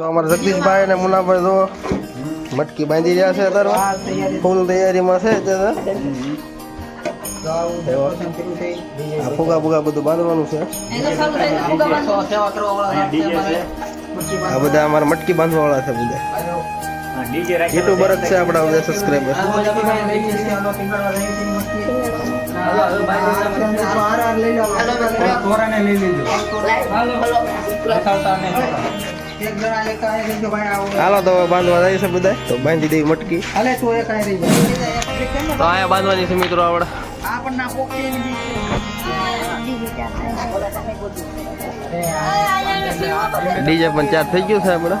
તો અમારા જગદીશભાઈ અને મુનાભાઈ તો મટકી બાંધી રહ્યા છે અત્યારે ફૂલ તૈયારીમાં છે અત્યારે. આ ફુગા ફુગા બધું બાંધવાનું છે. આ બધા અમારા મટકી બાંધવા વાળા છે બધા. યુટ્યુબર જ છે આપણા બધા સબસ્ક્રાઈબર હાલો તો હવે બાંધવા જાય છે બધા તો બાંધી દેવી મટકી તો અહીંયા બાંધવાની છે મિત્રો આપણે ડીજે પણ ચાર થઈ ગયું છે આપણે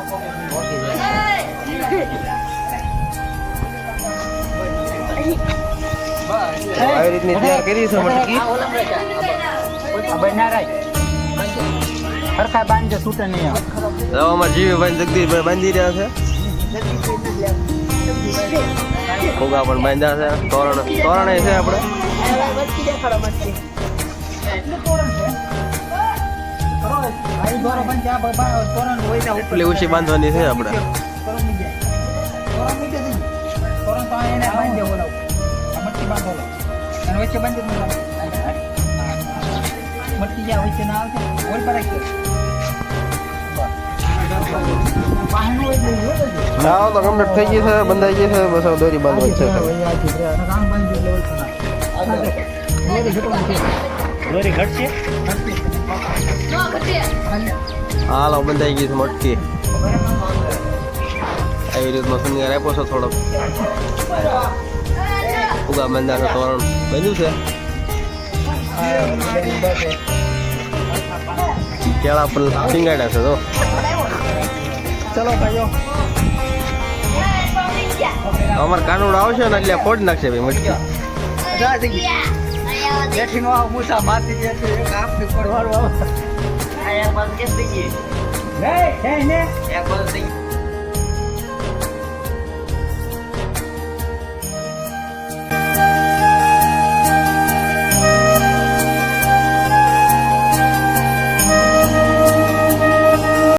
આવી રીતની તૈયાર કરી છે મટકી સરખા બાંધે છૂટે નહીં આવે. અમારે જીવીભાઈ જગદીશભાઈ બાંધી રહ્યા છે ફુગા પણ બાંધ્યા છે તોરણ તોરણે છે આપણે. એટલી ઊંચી બાંધવાની છે આપણે તોરણ તો એને. બાંધો અને વચ્ચે બાંધી દો લાવો. હા. મટકી જ્યાં વચ્ચે ના આવશે ઓલ પર રાખજો. બહારનું હોય એટલે હોય જ. ના તો કમ્પ્લીટ થઈ ગઈ છે બંધાઈ ગઈ છે બસ હવે દોરી બાંધવાની છે ખાલી. અને કામ બાંધી લેવલ પર નાખો. દોરી ઘટવાનું છે. હાલો બંધાઈ ગઈ છે મટકી આવી રીતનો શણગાર આપ્યો છે થોડોક ફુગા બંધા છે તોરણ બંધ્યું છે કેળા પર સિંગાડા છે તો ચલો ભાઈઓ. અમારે કાનુડ આવશે ને એટલે ફોડી નાખશે ભાઈ મટકી. બેઠી નો આવ મૂસા મારતી દે છે એક આપની પડવાળો આવ. હે હે ને. એક બોલ થઈ